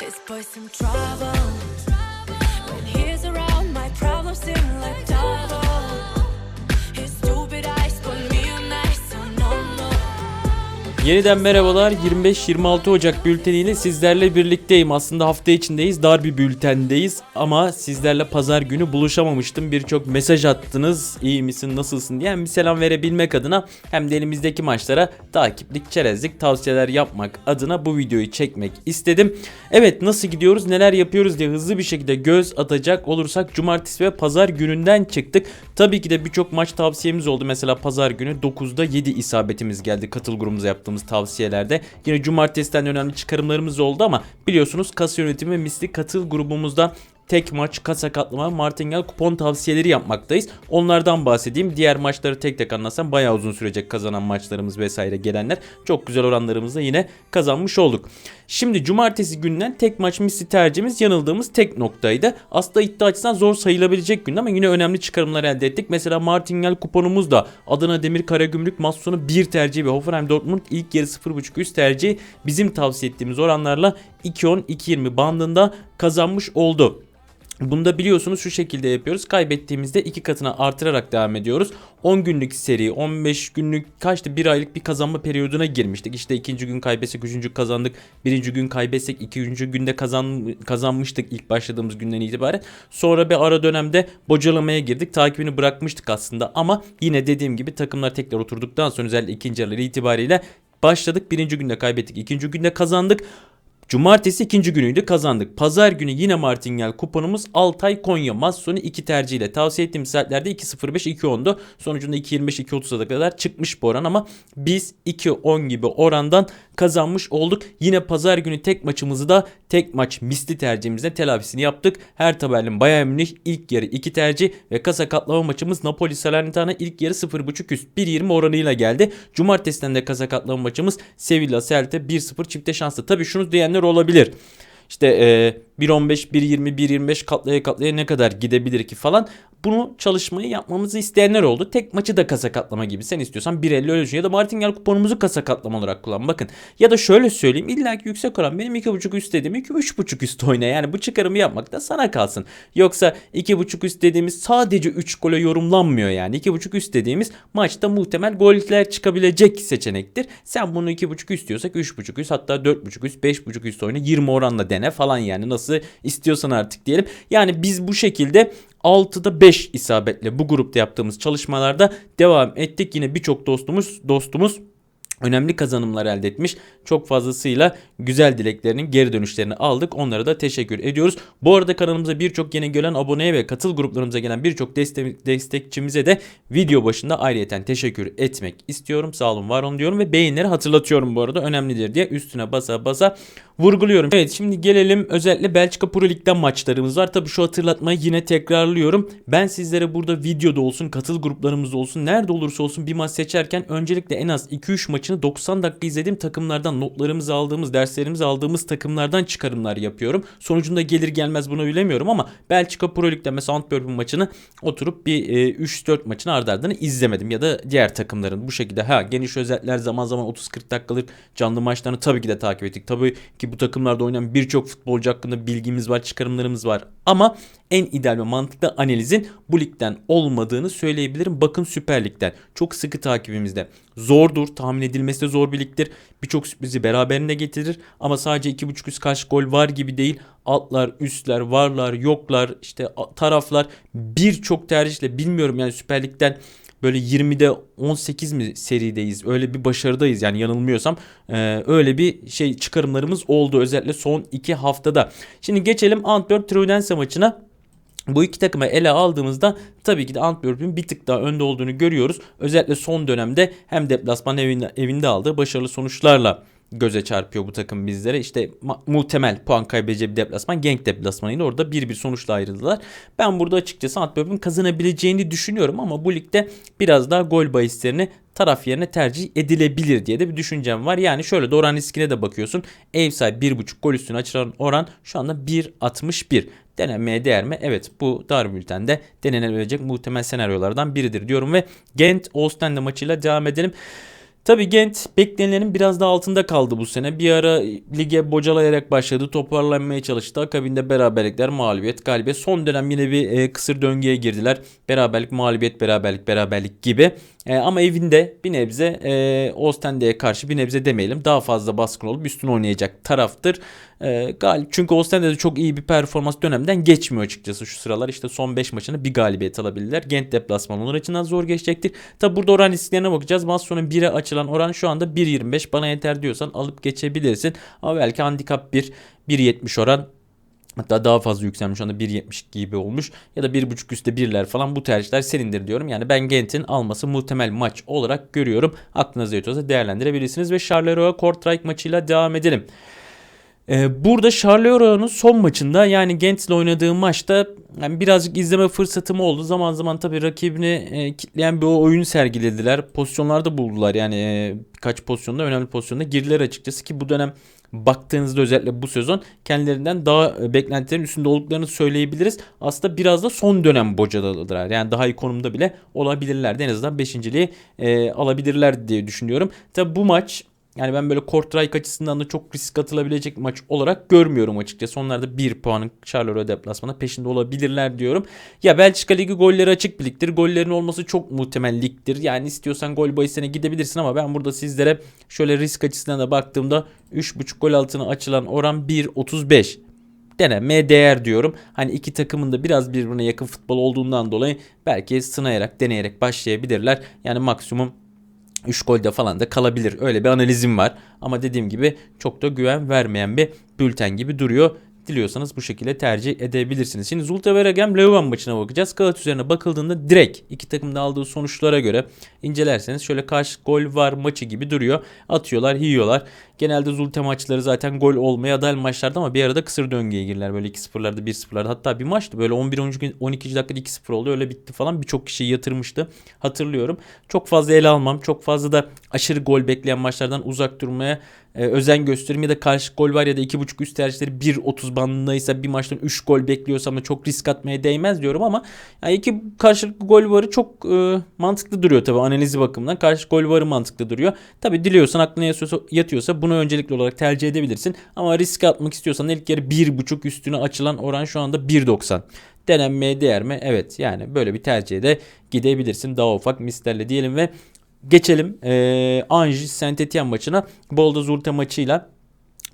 this boy's some trouble. Yeniden merhabalar. 25-26 Ocak bülteniyle sizlerle birlikteyim. Aslında hafta içindeyiz. Dar bir bültendeyiz. Ama sizlerle pazar günü buluşamamıştım. Birçok mesaj attınız. İyi misin, nasılsın diye hem bir selam verebilmek adına hem de elimizdeki maçlara takiplik, çerezlik, tavsiyeler yapmak adına bu videoyu çekmek istedim. Evet nasıl gidiyoruz, neler yapıyoruz diye hızlı bir şekilde göz atacak olursak cumartesi ve pazar gününden çıktık. Tabii ki de birçok maç tavsiyemiz oldu. Mesela pazar günü 9'da 7 isabetimiz geldi katıl grubumuza yaptığımız tavsiyelerde. Yine cumartesiden önemli çıkarımlarımız oldu ama biliyorsunuz kasa yönetimi misli katıl grubumuzda tek maç, kasa katlama, martingale kupon tavsiyeleri yapmaktayız. Onlardan bahsedeyim. Diğer maçları tek tek anlatsam bayağı uzun sürecek kazanan maçlarımız vesaire gelenler. Çok güzel oranlarımızla yine kazanmış olduk. Şimdi cumartesi günden tek maç misli tercihimiz yanıldığımız tek noktaydı. Aslında iddia açısından zor sayılabilecek gün ama yine önemli çıkarımlar elde ettik. Mesela martingale kuponumuz da Adana Demir Karagümrük Masson'u 1 tercih ve Hoffenheim Dortmund ilk yarı 0.5 üst tercih bizim tavsiye ettiğimiz oranlarla 2.10-2.20 bandında kazanmış oldu. Bunu da biliyorsunuz şu şekilde yapıyoruz. Kaybettiğimizde iki katına artırarak devam ediyoruz. 10 günlük seri, 15 günlük kaçtı bir aylık bir kazanma periyoduna girmiştik. İşte ikinci gün kaybetsek üçüncü kazandık. Birinci gün kaybetsek ikinci günde kazan, kazanmıştık ilk başladığımız günden itibaren. Sonra bir ara dönemde bocalamaya girdik. Takibini bırakmıştık aslında ama yine dediğim gibi takımlar tekrar oturduktan sonra özellikle ikinci yarıları itibariyle başladık. Birinci günde kaybettik. ikinci günde kazandık. Cumartesi ikinci günüydü kazandık. Pazar günü yine Martingale kuponumuz Altay Konya Masson'u 2 tercihiyle tavsiye ettiğim saatlerde 2.05 2.10'du. Sonucunda 2.25 2.30'a kadar çıkmış bu oran ama biz 2.10 gibi orandan kazanmış olduk. Yine pazar günü tek maçımızı da tek maç misli tercihimizle telafisini yaptık. Her tabelin Bayern Münih ilk yarı 2 tercih ve kasa katlama maçımız Napoli Salernitana ilk yarı 0.5 üst 1.20 oranıyla geldi. Cumartesiden de kasa katlama maçımız Sevilla Celta 1-0 çifte şanslı. Tabii şunu diyenler olabilir. İşte e, 1.15, 1.20, 1.25 katlaya katlaya ne kadar gidebilir ki falan. Bunu çalışmayı yapmamızı isteyenler oldu. Tek maçı da kasa katlama gibi. Sen istiyorsan 1.50 öyle düşün. Ya da Martingale kuponumuzu kasa katlama olarak kullan. Bakın. Ya da şöyle söyleyeyim. İlla ki yüksek oran. Benim 2.5 üst dediğim 3.5 üst oyna. Yani bu çıkarımı yapmak da sana kalsın. Yoksa 2.5 üst dediğimiz sadece 3 gole yorumlanmıyor yani. 2.5 üst dediğimiz maçta muhtemel goller çıkabilecek seçenektir. Sen bunu 2.5 üst diyorsak 3.5 üst hatta 4.5 üst 5.5 üst oyna 20 oranla dene falan yani nasıl istiyorsan artık diyelim. Yani biz bu şekilde 6'da 5 isabetle bu grupta yaptığımız çalışmalarda devam ettik. Yine birçok dostumuz dostumuz önemli kazanımlar elde etmiş. Çok fazlasıyla güzel dileklerinin geri dönüşlerini aldık. Onlara da teşekkür ediyoruz. Bu arada kanalımıza birçok yeni gelen aboneye ve katıl gruplarımıza gelen birçok destek, destekçimize de video başında ayrıyeten teşekkür etmek istiyorum. Sağ olun var olun diyorum ve beğenileri hatırlatıyorum bu arada önemlidir diye üstüne basa basa vurguluyorum. Evet şimdi gelelim özellikle Belçika Pro Lig'den maçlarımız var. Tabii şu hatırlatmayı yine tekrarlıyorum. Ben sizlere burada videoda olsun, katıl gruplarımızda olsun, nerede olursa olsun bir maç seçerken öncelikle en az 2-3 maçını 90 dakika izlediğim takımlardan, notlarımızı aldığımız, derslerimizi aldığımız takımlardan çıkarımlar yapıyorum. Sonucunda gelir gelmez bunu bilemiyorum ama Belçika Pro Lig'de mesela Antwerp'in maçını oturup bir e, 3-4 maçını ardı ardına izlemedim ya da diğer takımların bu şekilde ha geniş özetler zaman zaman 30-40 dakikalık canlı maçlarını tabii ki de takip ettik. Tabii ki bu takımlarda oynayan birçok futbolcu hakkında bilgimiz var, çıkarımlarımız var. Ama en ideal ve mantıklı analizin bu ligden olmadığını söyleyebilirim. Bakın Süper Lig'den. Çok sıkı takibimizde. Zordur, tahmin edilmesi de zor bir ligdir. Birçok sürprizi beraberinde getirir. Ama sadece 2.5 üst kaç gol var gibi değil. Altlar, üstler, varlar, yoklar, işte taraflar birçok tercihle bilmiyorum yani Süper Lig'den böyle 20'de 18 mi serideyiz? Öyle bir başarıdayız yani yanılmıyorsam. Ee, öyle bir şey çıkarımlarımız oldu özellikle son 2 haftada. Şimdi geçelim Antwerp Trudense maçına. Bu iki takımı ele aldığımızda tabii ki de Antwerp'ün bir tık daha önde olduğunu görüyoruz. Özellikle son dönemde hem deplasman evinde, evinde aldığı başarılı sonuçlarla göze çarpıyor bu takım bizlere. İşte muhtemel puan kaybedeceği bir deplasman Genk deplasmanıyla orada bir bir sonuçla ayrıldılar. Ben burada açıkçası Antwerp'in kazanabileceğini düşünüyorum ama bu ligde biraz daha gol bahislerini taraf yerine tercih edilebilir diye de bir düşüncem var. Yani şöyle de oran riskine de bakıyorsun. Ev sahibi 1.5 gol üstüne açılan oran şu anda 1.61. Denenmeye değer mi? Evet bu dar bültende denenebilecek muhtemel senaryolardan biridir diyorum ve Gent Ostende maçıyla devam edelim. Tabii Gent beklenilenin biraz da altında kaldı bu sene. Bir ara lige bocalayarak başladı. Toparlanmaya çalıştı. Akabinde beraberlikler, mağlubiyet, galibiyet. Son dönem yine bir e, kısır döngüye girdiler. Beraberlik, mağlubiyet, beraberlik, beraberlik gibi. E, ama evinde bir nebze e, Ostende'ye karşı bir nebze demeyelim. Daha fazla baskın olup üstün oynayacak taraftır. E, gal çünkü Ostende'de çok iyi bir performans dönemden geçmiyor açıkçası şu sıralar. İşte son 5 maçını bir galibiyet alabilirler. Gent deplasmanı onlar açısından zor geçecektir. Tabi burada oran risklerine bakacağız. Maç sonu 1'e açılan oran şu anda 1.25. Bana yeter diyorsan alıp geçebilirsin. Ama belki handikap 1, 1.70 oran Hatta daha fazla yükselmiş şu anda 1.70 gibi olmuş. Ya da 1.5 üstte birler falan bu tercihler senindir diyorum. Yani ben Gent'in alması muhtemel maç olarak görüyorum. Aklınızda yatıyorsa değerlendirebilirsiniz. Ve Charleroi Kortrijk maçıyla devam edelim. Ee, burada Charleroi son maçında yani Gent ile oynadığı maçta yani birazcık izleme fırsatım oldu. Zaman zaman tabii rakibini e, kitleyen bir oyun sergilediler. Pozisyonlarda buldular. Yani e, birkaç pozisyonda önemli pozisyonda girdiler açıkçası ki bu dönem baktığınızda özellikle bu sezon kendilerinden daha e, beklentilerin üstünde olduklarını söyleyebiliriz. Aslında biraz da son dönem bocadadılar. Yani daha iyi konumda bile olabilirlerdi. En azından 5.liği e, alabilirler diye düşünüyorum. Tabi bu maç yani ben böyle Kortrijk açısından da çok risk atılabilecek maç olarak görmüyorum açıkçası. Onlar da 1 puanın Charleroi deplasmana peşinde olabilirler diyorum. Ya Belçika Ligi golleri açık bir ligdir. Gollerin olması çok muhtemel ligdir. Yani istiyorsan gol bahisine gidebilirsin ama ben burada sizlere şöyle risk açısından da baktığımda 3.5 gol altına açılan oran 1.35 denemeye değer diyorum. Hani iki takımın da biraz birbirine yakın futbol olduğundan dolayı belki sınayarak deneyerek başlayabilirler. Yani maksimum 3 golde falan da kalabilir. Öyle bir analizim var. Ama dediğim gibi çok da güven vermeyen bir bülten gibi duruyor. Diliyorsanız bu şekilde tercih edebilirsiniz. Şimdi Zulte Regem Leuven maçına bakacağız. Kağıt üzerine bakıldığında direkt iki takım da aldığı sonuçlara göre incelerseniz şöyle karşı gol var maçı gibi duruyor. Atıyorlar, yiyorlar. Genelde Zulte maçları zaten gol olmaya aday maçlarda ama bir arada kısır döngüye girdiler. Böyle 2-0'larda 1-0'larda hatta bir maçtı böyle 11-12. dakikada 2-0 oldu öyle bitti falan. Birçok kişi yatırmıştı hatırlıyorum. Çok fazla ele almam. Çok fazla da aşırı gol bekleyen maçlardan uzak durmaya e, özen göstereyim ya da karşı gol var ya da 2.5 üst tercihleri 1.30 bandındaysa bir maçtan 3 gol bekliyorsam da çok risk atmaya değmez diyorum ama yani iki karşılıklı gol varı çok e, mantıklı duruyor tabi analizi bakımından. Karşı gol varı mantıklı duruyor. Tabi diliyorsan aklına yatıyorsa, yatıyorsa bunu öncelikli olarak tercih edebilirsin. Ama risk atmak istiyorsan ilk yarı 1.5 üstüne açılan oran şu anda 1.90 denenmeye değer mi? Evet yani böyle bir tercihe de gidebilirsin. Daha ufak mislerle diyelim ve Geçelim e, Anji Saint Etienne maçına. Bolda Zulte maçıyla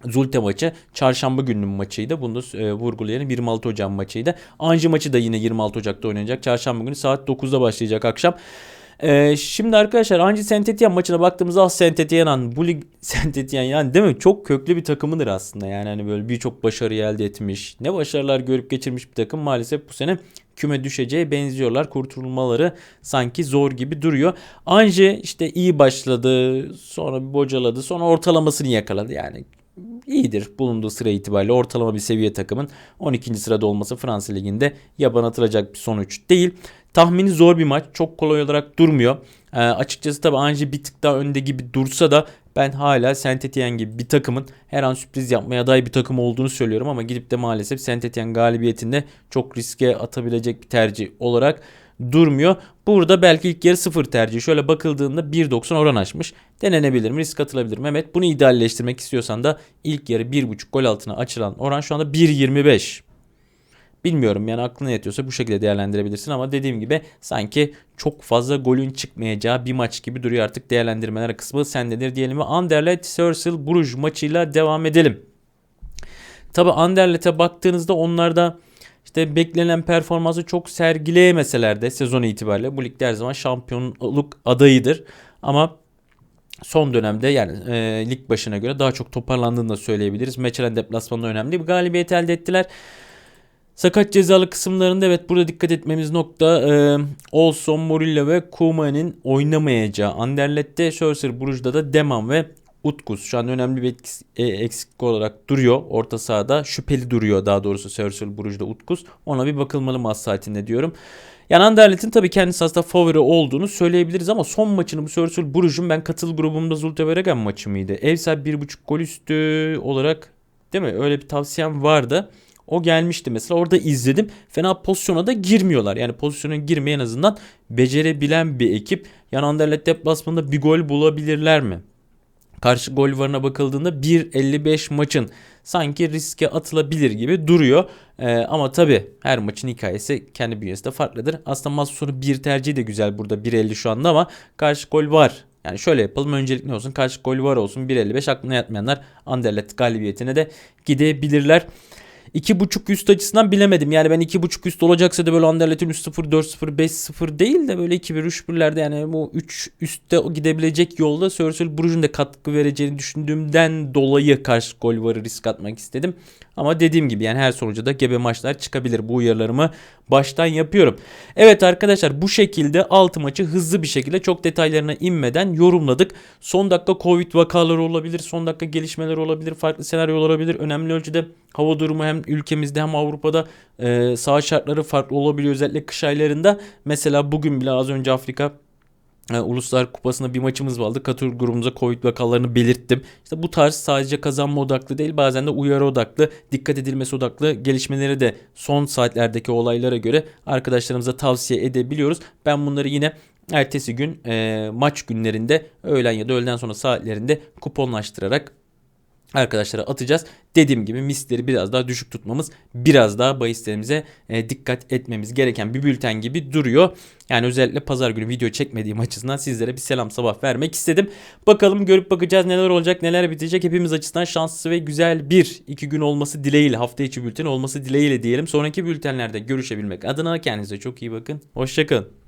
Zulte maçı çarşamba gününün maçıydı. Bunu da e, vurgulayalım. 26 Ocak maçıydı. Anji maçı da yine 26 Ocak'ta oynanacak. Çarşamba günü saat 9'da başlayacak akşam. Ee, şimdi arkadaşlar Anji Saint Etienne maçına baktığımızda ah Saint Etienne bu lig Saint Etienne yani değil mi? Çok köklü bir takımıdır aslında. Yani hani böyle birçok başarı elde etmiş. Ne başarılar görüp geçirmiş bir takım maalesef bu sene küme düşeceğe benziyorlar. Kurtulmaları sanki zor gibi duruyor. Anji işte iyi başladı. Sonra bir bocaladı. Sonra ortalamasını yakaladı. Yani iyidir bulunduğu sıra itibariyle ortalama bir seviye takımın 12. sırada olması Fransa Ligi'nde yaban atılacak bir sonuç değil. Tahmini zor bir maç. Çok kolay olarak durmuyor. E, açıkçası tabii Anji bir tık daha önde gibi dursa da ben hala Saint Etienne gibi bir takımın her an sürpriz yapmaya aday bir takım olduğunu söylüyorum ama gidip de maalesef Saint Etienne galibiyetinde çok riske atabilecek bir tercih olarak durmuyor. Burada belki ilk yarı sıfır tercih. Şöyle bakıldığında 1.90 oran açmış. Denenebilir mi? Risk atılabilir mi? Evet bunu idealleştirmek istiyorsan da ilk yarı 1.5 gol altına açılan oran şu anda 1.25. Bilmiyorum yani aklına yatıyorsa bu şekilde değerlendirebilirsin ama dediğim gibi sanki çok fazla golün çıkmayacağı bir maç gibi duruyor artık değerlendirmeler kısmı sendedir diyelim ve Anderlecht Sörsel Bruges maçıyla devam edelim. Tabi Anderlecht'e baktığınızda onlarda işte beklenen performansı çok sergileyemeseler de sezon itibariyle bu ligde her zaman şampiyonluk adayıdır. Ama son dönemde yani e, lig başına göre daha çok toparlandığını da söyleyebiliriz. Meçelen deplasmanında önemli bir galibiyet elde ettiler. Sakat cezalı kısımlarında evet burada dikkat etmemiz nokta e, Olson, Morilla ve Kuma'nın oynamayacağı. Anderlet'te Sörser Bruj'da da Deman ve Utkus şu an önemli bir etkisi, e, eksiklik olarak duruyor. Orta sahada şüpheli duruyor daha doğrusu Sörser Bruj'da Utkus. Ona bir bakılmalı maç saatinde diyorum. Yani Anderlet'in tabii kendisi aslında favori olduğunu söyleyebiliriz ama son maçını bu Sörser Bruj'un ben katıl grubumda Zulte Veregen maçı mıydı? Ev sahibi 1.5 gol üstü olarak değil mi? Öyle bir tavsiyem vardı. O gelmişti mesela orada izledim. Fena pozisyona da girmiyorlar. Yani pozisyona girmeyi en azından becerebilen bir ekip. Yani Anderlecht deplasmanında bir gol bulabilirler mi? Karşı gol varına bakıldığında 1.55 maçın sanki riske atılabilir gibi duruyor. Ee, ama tabii her maçın hikayesi kendi bünyesinde farklıdır. Aslında maç sonu bir tercihi de güzel burada 1.50 şu anda ama karşı gol var. Yani şöyle yapalım öncelikli olsun karşı gol var olsun 1.55 aklına yatmayanlar Anderlecht galibiyetine de gidebilirler. 2.5 üst açısından bilemedim. Yani ben 2.5 üst olacaksa da böyle Anderlecht'in 3-0, 4-0, 5-0 değil de böyle 2-1, 3-1'lerde yani bu 3 üstte gidebilecek yolda Sörsel Bruges'un de katkı vereceğini düşündüğümden dolayı karşı gol varı risk atmak istedim. Ama dediğim gibi yani her sonuca da gebe maçlar çıkabilir. Bu uyarılarımı baştan yapıyorum. Evet arkadaşlar bu şekilde 6 maçı hızlı bir şekilde çok detaylarına inmeden yorumladık. Son dakika Covid vakaları olabilir, son dakika gelişmeler olabilir, farklı senaryolar olabilir. Önemli ölçüde hava durumu hem ülkemizde hem Avrupa'da e, sağ şartları farklı olabiliyor özellikle kış aylarında. Mesela bugün bile az önce Afrika e, Uluslar Kupası'nda bir maçımız vardı. Katıl grubumuza Covid vakalarını belirttim. İşte bu tarz sadece kazanma odaklı değil bazen de uyarı odaklı, dikkat edilmesi odaklı gelişmeleri de son saatlerdeki olaylara göre arkadaşlarımıza tavsiye edebiliyoruz. Ben bunları yine ertesi gün e, maç günlerinde öğlen ya da öğleden sonra saatlerinde kuponlaştırarak arkadaşlara atacağız. Dediğim gibi misleri biraz daha düşük tutmamız, biraz daha bahislerimize e, dikkat etmemiz gereken bir bülten gibi duruyor. Yani özellikle pazar günü video çekmediğim açısından sizlere bir selam sabah vermek istedim. Bakalım görüp bakacağız neler olacak, neler bitecek. Hepimiz açısından şanslı ve güzel bir iki gün olması dileğiyle, hafta içi bülten olması dileğiyle diyelim. Sonraki bültenlerde görüşebilmek adına kendinize çok iyi bakın. Hoşçakalın.